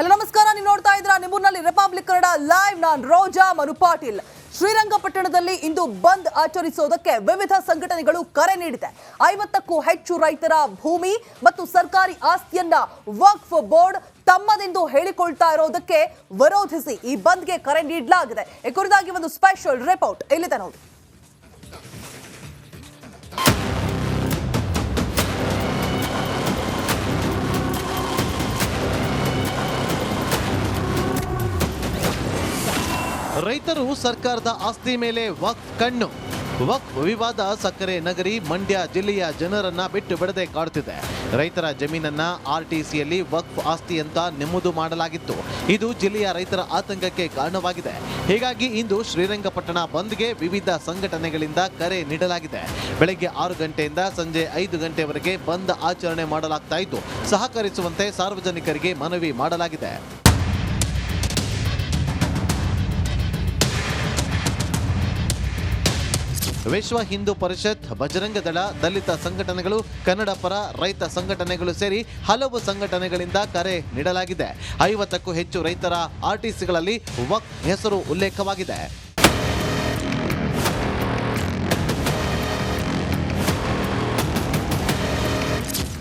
Hello, ನಮಸ್ಕಾರ. ನೀವು ನೋಡ್ತಾ ಇದ್ರ ನಿಮ್ಮೂರಿನಲ್ಲಿ ರಿಪಬ್ಲಿಕ್ ಕನ್ನಡ ಲೈವ್ ನಾನ್ ರೋಜಾ ಮನು ಪಾಟೀಲ್. ಶ್ರೀರಂಗಪಟ್ಟಣದಲ್ಲಿ ಇಂದು ಬಂದ್ ಆಚರಿಸೋದಕ್ಕೆ ವಿವಿಧ ಸಂಘಟನೆಗಳು ಕರೆ ನೀಡಿದೆ. ಐವತ್ತಕ್ಕೂ ಹೆಚ್ಚು ರೈತರ ಭೂಮಿ ಮತ್ತು ಸರ್ಕಾರಿ ಆಸ್ತಿಯನ್ನ ವಕ್ಫ್ ಬೋರ್ಡ್ ತಮ್ಮದೆಂದು ಹೇಳಿಕೊಳ್ತಾ ಇರೋದಕ್ಕೆ ವಿರೋಧಿಸಿ ಈ ಬಂದ್ಗೆ ಕರೆ ನೀಡಲಾಗಿದೆ. ಈ ಕುರಿತಾಗಿ ಒಂದು ಸ್ಪೆಷಲ್ ರಿಪೋರ್ಟ್ ಇಲ್ಲಿದೆ ನೋಡಿ. ರೈತರು ಸರ್ಕಾರದ ಆಸ್ತಿ ಮೇಲೆ ವಕ್ಫ್ ಕಣ್ಣು. ವಕ್ಫ್ ವಿವಾದ ಸಕ್ಕರೆ ನಗರಿ, ಮಂಡ್ಯ ಜಿಲ್ಲೆಯ ಜನರನ್ನ ಬಿಟ್ಟು ಬಿಡದೆ ಕಾಡುತ್ತಿದೆ. ರೈತರ ಜಮೀನನ್ನ ಆರ್ಟಿಸಿಯಲ್ಲಿ ವಕ್ಫ್ ಆಸ್ತಿ ಅಂತ ನೆಮ್ಮದು ಮಾಡಲಾಗಿತ್ತು. ಇದು ಜಿಲ್ಲೆಯ ರೈತರ ಆತಂಕಕ್ಕೆ ಕಾರಣವಾಗಿದೆ. ಹೀಗಾಗಿ ಇಂದು ಶ್ರೀರಂಗಪಟ್ಟಣ ಬಂದ್ಗೆ ವಿವಿಧ ಸಂಘಟನೆಗಳಿಂದ ಕರೆ ನೀಡಲಾಗಿದೆ. ಬೆಳಗ್ಗೆ ಆರು ಗಂಟೆಯಿಂದ ಸಂಜೆ ಐದು ಗಂಟೆವರೆಗೆ ಬಂದ್ ಆಚರಣೆ ಮಾಡಲಾಗ್ತಾ ಇದ್ದು, ಸಹಕರಿಸುವಂತೆ ಸಾರ್ವಜನಿಕರಿಗೆ ಮನವಿ ಮಾಡಲಾಗಿದೆ. ವಿಶ್ವ ಹಿಂದೂ ಪರಿಷತ್, ಬಜರಂಗ ದಳ, ದಲಿತ ಸಂಘಟನೆಗಳು, ಕನ್ನಡ ಪರ ರೈತ ಸಂಘಟನೆಗಳು ಸೇರಿ ಹಲವು ಸಂಘಟನೆಗಳಿಂದ ಕರೆ ನೀಡಲಾಗಿದೆ. ಐವತ್ತಕ್ಕೂ ಹೆಚ್ಚು ರೈತರ ಆರ್ಟಿಸಿಗಳಲ್ಲಿ ವಕ್ ಹೆಸರು ಉಲ್ಲೇಖವಾಗಿದೆ.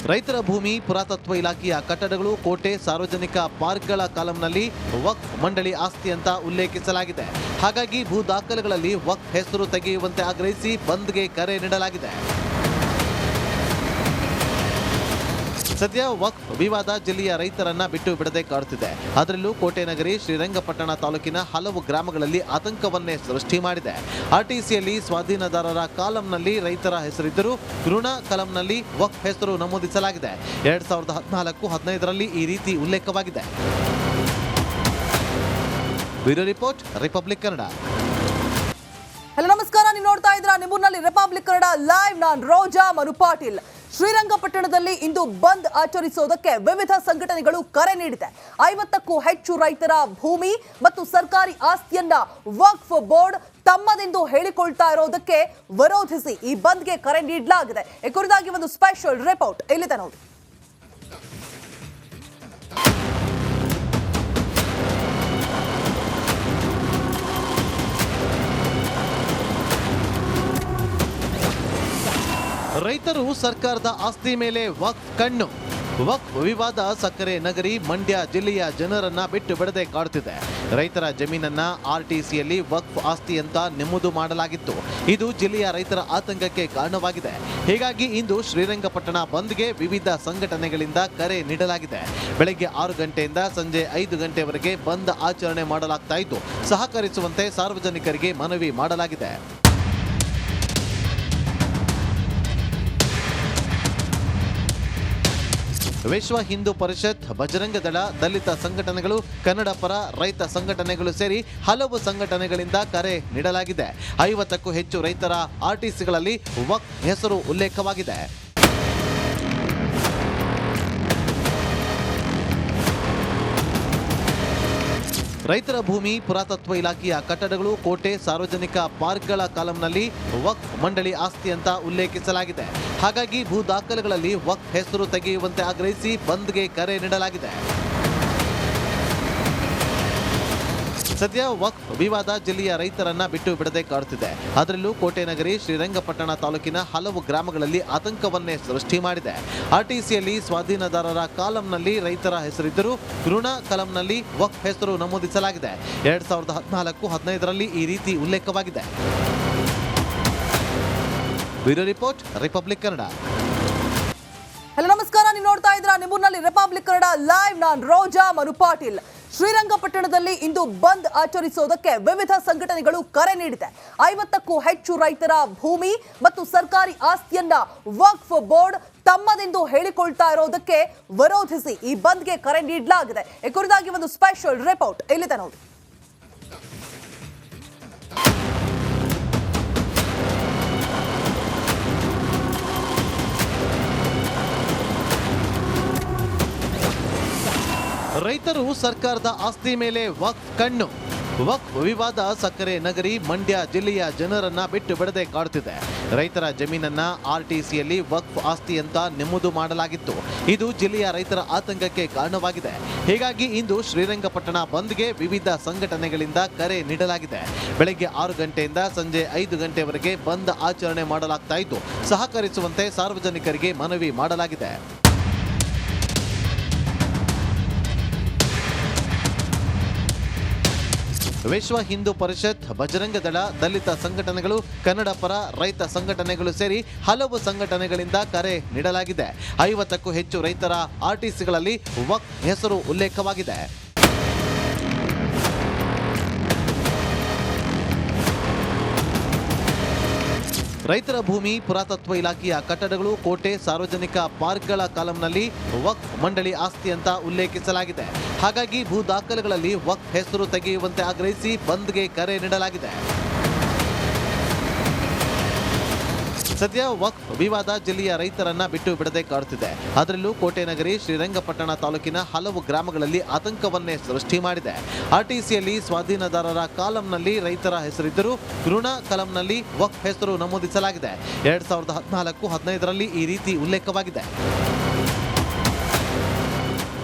ರೈತರ ಭೂಮಿ, ಪುರಾತತ್ವ ಇಲಾಖೆಯ ಕಟ್ಟಡಗಳು, ಕೋಟೆ, ಸಾರ್ವಜನಿಕ ಪಾರ್ಕ್ಗಳ ಕಾಲಂನಲ್ಲಿ ವಕ್ ಮಂಡಳಿ ಆಸ್ತಿ ಅಂತ ಉಲ್ಲೇಖಿಸಲಾಗಿದೆ. ಹಾಗಾಗಿ ಭೂ ದಾಖಲೆಗಳಲ್ಲಿ ವಕ್ಫ್ ಹೆಸರು ತೆಗೆಯುವಂತೆ ಆಗ್ರಹಿಸಿ ಬಂದ್ಗೆ ಕರೆ ನೀಡಲಾಗಿದೆ. ಸದ್ಯ ವಕ್ಫ್ ವಿವಾದ ಜಿಲ್ಲೆಯ ರೈತರನ್ನ ಬಿಟ್ಟು ಬಿಡದೆ ಕಾಡುತ್ತಿದೆ. ಅದರಲ್ಲೂ ಕೋಟೆ ನಗರಿ ಶ್ರೀರಂಗಪಟ್ಟಣ ತಾಲೂಕಿನ ಹಲವು ಗ್ರಾಮಗಳಲ್ಲಿ ಆತಂಕವನ್ನೇ ಸೃಷ್ಟಿ ಮಾಡಿದೆ. ಆರ್ಟಿಸಿಯಲ್ಲಿ ಸ್ವಾಧೀನದಾರರ ಕಾಲಂನಲ್ಲಿ ರೈತರ ಹೆಸರಿದ್ದರೂ ಋಣ ಕಲಂನಲ್ಲಿ ವಕ್ಫ್ ಹೆಸರು ನಮೂದಿಸಲಾಗಿದೆ. ಎರಡ್ ಸಾವಿರದ ಹದಿನಾಲ್ಕು ಹದಿನೈದರಲ್ಲಿ ಈ ರೀತಿ ಉಲ್ಲೇಖವಾಗಿದೆ. Bureau report, Republic Kannada. Hello, ನಮಸ್ಕಾರ. ನೀವು ನೋಡ್ತಾ ಇದ್ರ ನಿಮ್ಮೂರಿನಲ್ಲಿ ರಿಪಬ್ಲಿಕ್ ಕನ್ನಡ ಲೈವ್. ನಾನ್ ರೋಜಾ ಮನು ಶ್ರೀರಂಗಪಟ್ಟಣದಲ್ಲಿ ಇಂದು ಬಂದ್ ಆಚರಿಸೋದಕ್ಕೆ ವಿವಿಧ ಸಂಘಟನೆಗಳು ಕರೆ ನೀಡಿದೆ. ಐವತ್ತಕ್ಕೂ ಹೆಚ್ಚು ರೈತರ ಭೂಮಿ ಮತ್ತು ಸರ್ಕಾರಿ ಆಸ್ತಿಯನ್ನ ವಕ್ಫ್ ಬೋರ್ಡ್ ತಮ್ಮದೆಂದು ಹೇಳಿಕೊಳ್ತಾ ಇರೋದಕ್ಕೆ ವಿರೋಧಿಸಿ ಈ ಬಂದ್ಗೆ ಕರೆ ನೀಡಲಾಗಿದೆ. ಈ ಕುರಿತಾಗಿ ಒಂದು ಸ್ಪೆಷಲ್ ರಿಪೋರ್ಟ್ ಇಲ್ಲಿದೆ ನೋಡಿ. ರೈತರು ಸರ್ಕಾರದ ಆಸ್ತಿ ಮೇಲೆ ವಕ್ಫ್ ಕಣ್ಣು. ವಕ್ಫ್ ವಿವಾದ ಸಕ್ಕರೆ ನಗರಿ, ಮಂಡ್ಯ ಜಿಲ್ಲೆಯ ಜನರನ್ನ ಬಿಟ್ಟು ಬಿಡದೆ ಕಾಡುತ್ತಿದೆ. ರೈತರ ಜಮೀನನ್ನ ಆರ್ಟಿಸಿಯಲ್ಲಿ ವಕ್ಫ್ ಆಸ್ತಿ ಅಂತ ನೆಮ್ಮದು ಮಾಡಲಾಗಿತ್ತು. ಇದು ಜಿಲ್ಲೆಯ ರೈತರ ಆತಂಕಕ್ಕೆ ಕಾರಣವಾಗಿದೆ. ಹೀಗಾಗಿ ಇಂದು ಶ್ರೀರಂಗಪಟ್ಟಣ ಬಂದ್ಗೆ ವಿವಿಧ ಸಂಘಟನೆಗಳಿಂದ ಕರೆ ನೀಡಲಾಗಿದೆ. ಬೆಳಗ್ಗೆ ಆರು ಗಂಟೆಯಿಂದ ಸಂಜೆ ಐದು ಗಂಟೆವರೆಗೆ ಬಂದ್ ಆಚರಣೆ ಮಾಡಲಾಗ್ತಾ ಇದ್ದು, ಸಹಕರಿಸುವಂತೆ ಸಾರ್ವಜನಿಕರಿಗೆ ಮನವಿ ಮಾಡಲಾಗಿದೆ. ವಿಶ್ವ ಹಿಂದೂ ಪರಿಷತ್, ಬಜರಂಗ ದಳ, ದಲಿತ ಸಂಘಟನೆಗಳು, ಕನ್ನಡ ಪರ ರೈತ ಸಂಘಟನೆಗಳು ಸೇರಿ ಹಲವು ಸಂಘಟನೆಗಳಿಂದ ಕರೆ ನೀಡಲಾಗಿದೆ. ಐವತ್ತಕ್ಕೂ ಹೆಚ್ಚು ರೈತರ ಆರ್ಟಿಸಿಗಳಲ್ಲಿ ವಕ್ ಹೆಸರು ಉಲ್ಲೇಖವಾಗಿದೆ. ರೈತರ ಭೂಮಿ, ಪುರಾತತ್ವ ಇಲಾಖೆಯ ಕಟ್ಟಡಗಳು, ಕೋಟೆ, ಸಾರ್ವಜನಿಕ ಪಾರ್ಕ್ಗಳ ಕಾಲಂನಲ್ಲಿ ವಕ್ ಮಂಡಳಿ ಆಸ್ತಿ ಅಂತ ಉಲ್ಲೇಖಿಸಲಾಗಿದೆ. ಹಾಗಾಗಿ ಭೂ ದಾಖಲೆಗಳಲ್ಲಿ ವಕ್ ಹೆಸರು ತೆಗೆಯುವಂತೆ ಆಗ್ರಹಿಸಿ ಬಂದ್ಗೆ ಕರೆ ನೀಡಲಾಗಿದೆ. ಸದ್ಯ ವಕ್ಫ್ ವಿವಾದ ಜಿಲ್ಲೆಯ ರೈತರನ್ನ ಬಿಟ್ಟು ಬಿಡದೆ ಕಾಡುತ್ತಿದೆ. ಅದರಲ್ಲೂ ಕೋಟೆ ನಗರಿ ಶ್ರೀರಂಗಪಟ್ಟಣ ತಾಲೂಕಿನ ಹಲವು ಗ್ರಾಮಗಳಲ್ಲಿ ಆತಂಕವನ್ನೇ ಸೃಷ್ಟಿ ಮಾಡಿದೆ. ಆರ್ಟಿಸಿಯಲ್ಲಿ ಸ್ವಾಧೀನದಾರರ ಕಾಲಂನಲ್ಲಿ ರೈತರ ಹೆಸರಿದ್ದರೂ ಋಣ ಕಲಂನಲ್ಲಿ ವಕ್ಫ್ ಹೆಸರು ನಮೂದಿಸಲಾಗಿದೆ. ಎರಡ್ ಸಾವಿರದ ಹದಿನಾಲ್ಕು ಹದಿನೈದರಲ್ಲಿ ಈ ರೀತಿ ಉಲ್ಲೇಖವಾಗಿದೆ. Bureau report, Republic Kannada. Hello, ನಮಸ್ಕಾರ. ನೀವು ನೋಡ್ತಾ ಇದ್ರ ನಿಮ್ಮೂರಿನಲ್ಲಿ ರಿಪಬ್ಲಿಕ್ ಕನ್ನಡ ಲೈವ್. ನಾನ್ ರೋಜಾ ಮನು ಶ್ರೀರಂಗಪಟ್ಟಣದಲ್ಲಿ ಇಂದು ಬಂದ್ ಆಚರಿಸೋದಕ್ಕೆ ವಿವಿಧ ಸಂಘಟನೆಗಳು ಕರೆ ನೀಡಿದೆ. ಐವತ್ತಕ್ಕೂ ಹೆಚ್ಚು ರೈತರ ಭೂಮಿ ಮತ್ತು ಸರ್ಕಾರಿ ಆಸ್ತಿಯನ್ನ ವಕ್ಫ್ ಬೋರ್ಡ್ ತಮ್ಮದೆಂದು ಹೇಳಿಕೊಳ್ತಾ ಇರೋದಕ್ಕೆ ವಿರೋಧಿಸಿ ಈ ಬಂದ್ಗೆ ಕರೆ ನೀಡಲಾಗಿದೆ. ಈ ಕುರಿತಾಗಿ ಒಂದು ಸ್ಪೆಷಲ್ ರಿಪೋರ್ಟ್ ಇಲ್ಲಿದೆ ನೋಡಿ. ರೈತರು ಸರ್ಕಾರದ ಆಸ್ತಿ ಮೇಲೆ ವಕ್ಫ್ ಕಣ್ಣು. ವಕ್ಫ್ ವಿವಾದ ಸಕ್ಕರೆ ನಗರಿ, ಮಂಡ್ಯ ಜಿಲ್ಲೆಯ ಜನರನ್ನ ಬಿಟ್ಟು ಬಿಡದೆ ಕಾಡುತ್ತಿದೆ. ರೈತರ ಜಮೀನನ್ನ ಆರ್ಟಿಸಿಯಲ್ಲಿ ವಕ್ಫ್ ಆಸ್ತಿ ಅಂತ ನೆಮ್ಮದು ಮಾಡಲಾಗಿತ್ತು. ಇದು ಜಿಲ್ಲೆಯ ರೈತರ ಆತಂಕಕ್ಕೆ ಕಾರಣವಾಗಿದೆ. ಹೀಗಾಗಿ ಇಂದು ಶ್ರೀರಂಗಪಟ್ಟಣ ಬಂದ್ಗೆ ವಿವಿಧ ಸಂಘಟನೆಗಳಿಂದ ಕರೆ ನೀಡಲಾಗಿದೆ. ಬೆಳಗ್ಗೆ ಆರು ಗಂಟೆಯಿಂದ ಸಂಜೆ ಐದು ಗಂಟೆವರೆಗೆ ಬಂದ್ ಆಚರಣೆ ಮಾಡಲಾಗ್ತಾ ಇದ್ದು, ಸಹಕರಿಸುವಂತೆ ಸಾರ್ವಜನಿಕರಿಗೆ ಮನವಿ ಮಾಡಲಾಗಿದೆ. ವಿಶ್ವ ಹಿಂದೂ ಪರಿಷತ್, ಬಜರಂಗ ದಳ, ದಲಿತ ಸಂಘಟನೆಗಳು, ಕನ್ನಡ ಪರ ರೈತ ಸಂಘಟನೆಗಳು ಸೇರಿ ಹಲವು ಸಂಘಟನೆಗಳಿಂದ ಕರೆ ನೀಡಲಾಗಿದೆ. ಐವತ್ತಕ್ಕೂ ಹೆಚ್ಚು ರೈತರ ಆರ್ಟಿಸಿಗಳಲ್ಲಿ ವಕ್ ಹೆಸರು ಉಲ್ಲೇಖವಾಗಿದೆ. ರೈತರ ಭೂಮಿ, ಪುರಾತತ್ವ ಇಲಾಖೆಯ ಕಟ್ಟಡಗಳು, ಕೋಟೆ, ಸಾರ್ವಜನಿಕ ಪಾರ್ಕ್ಗಳ ಕಾಲಂನಲ್ಲಿ ವಕ್ ಮಂಡಳಿ ಆಸ್ತಿ ಅಂತ ಉಲ್ಲೇಖಿಸಲಾಗಿದೆ. ಹಾಗಾಗಿ ಭೂ ದಾಖಲೆಗಳಲ್ಲಿ ವಕ್ಫ್ ಹೆಸರು ತೆಗೆಯುವಂತೆ ಆಗ್ರಹಿಸಿ ಬಂದ್ಗೆ ಕರೆ ನೀಡಲಾಗಿದೆ. ಸದ್ಯ ವಕ್ಫ್ ವಿವಾದ ಜಿಲ್ಲೆಯ ರೈತರನ್ನ ಬಿಟ್ಟು ಬಿಡದೆ ಕಾಡುತ್ತಿದೆ. ಅದರಲ್ಲೂ ಕೋಟೆ ನಗರಿ ಶ್ರೀರಂಗಪಟ್ಟಣ ತಾಲೂಕಿನ ಹಲವು ಗ್ರಾಮಗಳಲ್ಲಿ ಆತಂಕವನ್ನೇ ಸೃಷ್ಟಿ ಮಾಡಿದೆ. ಆರ್ಟಿಸಿಯಲ್ಲಿ ಸ್ವಾಧೀನದಾರರ ಕಾಲಂನಲ್ಲಿ ರೈತರ ಹೆಸರಿದ್ದರೂ ಋಣ ಕಲಂನಲ್ಲಿ ವಕ್ಫ್ ಹೆಸರು ನಮೂದಿಸಲಾಗಿದೆ. ಎರಡ್ ಸಾವಿರದ ಹದಿನಾಲ್ಕು ಹದಿನೈದರಲ್ಲಿ ಈ ರೀತಿ ಉಲ್ಲೇಖವಾಗಿದೆ.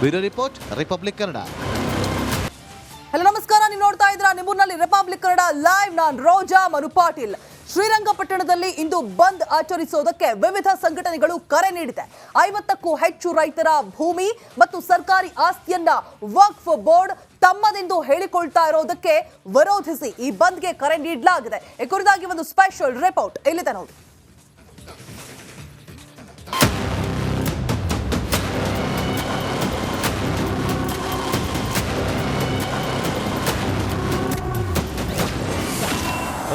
Bureau report, Republic Kannada. Hello, ನಮಸ್ಕಾರ. ನೀವು ನೋಡ್ತಾ ಇದ್ರ ನಿಮ್ಮೂರಿನಲ್ಲಿ ರಿಪಬ್ಲಿಕ್ ಕನ್ನಡ ಲೈವ್. ನಾನ್ ರೋಜಾ ಮನು ಶ್ರೀರಂಗಪಟ್ಟಣದಲ್ಲಿ ಇಂದು ಬಂದ್ ಆಚರಿಸೋದಕ್ಕೆ ವಿವಿಧ ಸಂಘಟನೆಗಳು ಕರೆ ನೀಡಿದೆ. ಐವತ್ತಕ್ಕೂ ಹೆಚ್ಚು ರೈತರ ಭೂಮಿ ಮತ್ತು ಸರ್ಕಾರಿ ಆಸ್ತಿಯನ್ನ ವಕ್ಫ್ ಬೋರ್ಡ್ ತಮ್ಮದೆಂದು ಹೇಳಿಕೊಳ್ತಾ ಇರೋದಕ್ಕೆ ವಿರೋಧಿಸಿ ಈ ಬಂದ್ಗೆ ಕರೆ ನೀಡಲಾಗಿದೆ. ಈ ಕುರಿತಾಗಿ ಒಂದು ಸ್ಪೆಷಲ್ ರಿಪೋರ್ಟ್ ಇಲ್ಲಿದೆ ನೋಡಿ.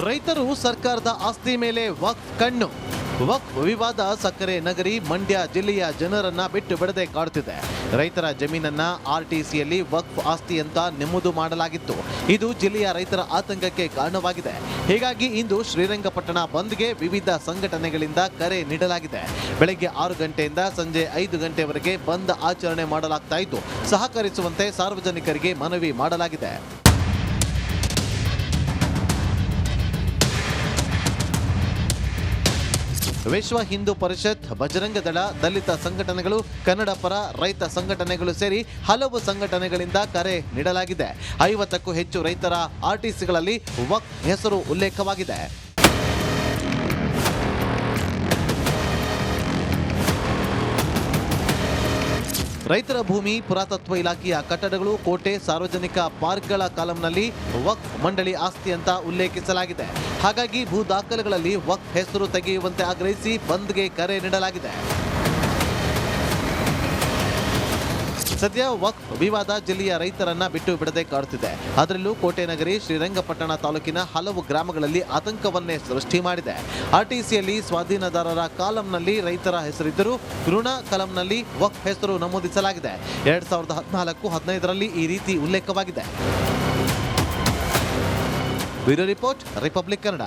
ರೈತರು ಸರ್ಕಾರದ ಆಸ್ತಿ ಮೇಲೆ ವಕ್ ಕಣ್ಣು. ವಕ್ಫ್ ವಿವಾದ ಸಕ್ಕರೆ ನಗರಿ, ಮಂಡ್ಯ ಜಿಲ್ಲೆಯ ಜನರನ್ನ ಬಿಟ್ಟು ಬಿಡದೆ ಕಾಡುತ್ತಿದೆ. ರೈತರ ಜಮೀನನ್ನ ಆರ್ಟಿಸಿಯಲ್ಲಿ ವಕ್ಫ್ ಆಸ್ತಿ ಅಂತ ನೆಮ್ಮದು ಮಾಡಲಾಗಿತ್ತು. ಇದು ಜಿಲ್ಲೆಯ ರೈತರ ಆತಂಕಕ್ಕೆ ಕಾರಣವಾಗಿದೆ. ಹೀಗಾಗಿ ಇಂದು ಶ್ರೀರಂಗಪಟ್ಟಣ ಬಂದ್ಗೆ ವಿವಿಧ ಸಂಘಟನೆಗಳಿಂದ ಕರೆ ನೀಡಲಾಗಿದೆ. ಬೆಳಗ್ಗೆ ಆರು ಗಂಟೆಯಿಂದ ಸಂಜೆ ಐದು ಗಂಟೆವರೆಗೆ ಬಂದ್ ಆಚರಣೆ ಮಾಡಲಾಗ್ತಾ ಇದ್ದು, ಸಹಕರಿಸುವಂತೆ ಸಾರ್ವಜನಿಕರಿಗೆ ಮನವಿ ಮಾಡಲಾಗಿದೆ. ವಿಶ್ವ ಹಿಂದೂ ಪರಿಷತ್, ಬಜರಂಗ ದಳ, ದಲಿತ ಸಂಘಟನೆಗಳು, ಕನ್ನಡ ಪರ ರೈತ ಸಂಘಟನೆಗಳು ಸೇರಿ ಹಲವು ಸಂಘಟನೆಗಳಿಂದ ಕರೆ ನೀಡಲಾಗಿದೆ. ಐವತ್ತಕ್ಕೂ ಹೆಚ್ಚು ರೈತರ ಆರ್ಟಿಸಿಗಳಲ್ಲಿ ವಕ್ ಹೆಸರು ಉಲ್ಲೇಖವಾಗಿದೆ. ರೈತರ ಭೂಮಿ, ಪುರಾತತ್ವ ಇಲಾಖೆಯ ಕಟ್ಟಡಗಳು, ಕೋಟೆ, ಸಾರ್ವಜನಿಕ ಪಾರ್ಕ್ಗಳ ಕಾಲಂನಲ್ಲಿ ವಕ್ ಮಂಡಳಿ ಆಸ್ತಿ ಅಂತ ಉಲ್ಲೇಖಿಸಲಾಗಿದೆ. ಹಾಗಾಗಿ ಭೂ ದಾಖಲೆಗಳಲ್ಲಿ ವಕ್ಫ್ ಹೆಸರು ತೆಗೆಯುವಂತೆ ಆಗ್ರಹಿಸಿ ಬಂದ್ಗೆ ಕರೆ ನೀಡಲಾಗಿದೆ. ಸದ್ಯ ವಕ್ಫ್ ವಿವಾದ ಜಿಲ್ಲೆಯ ರೈತರನ್ನ ಬಿಟ್ಟು ಬಿಡದೆ ಕಾಡುತ್ತಿದೆ. ಅದರಲ್ಲೂ ಕೋಟೆ ನಗರಿ ಶ್ರೀರಂಗಪಟ್ಟಣ ತಾಲೂಕಿನ ಹಲವು ಗ್ರಾಮಗಳಲ್ಲಿ ಆತಂಕವನ್ನೇ ಸೃಷ್ಟಿ ಮಾಡಿದೆ. ಆರ್ಟಿಸಿಯಲ್ಲಿ ಸ್ವಾಧೀನದಾರರ ಕಾಲಂನಲ್ಲಿ ರೈತರ ಹೆಸರಿದ್ದರೂ ಋಣ ಕಲಂನಲ್ಲಿ ವಕ್ಫ್ ಹೆಸರು ನಮೂದಿಸಲಾಗಿದೆ. ಎರಡ್ ಸಾವಿರದ ಹದಿನಾಲ್ಕು ಹದಿನೈದರಲ್ಲಿ ಈ ರೀತಿ ಉಲ್ಲೇಖವಾಗಿದೆ. Bureau report, Republic Kannada.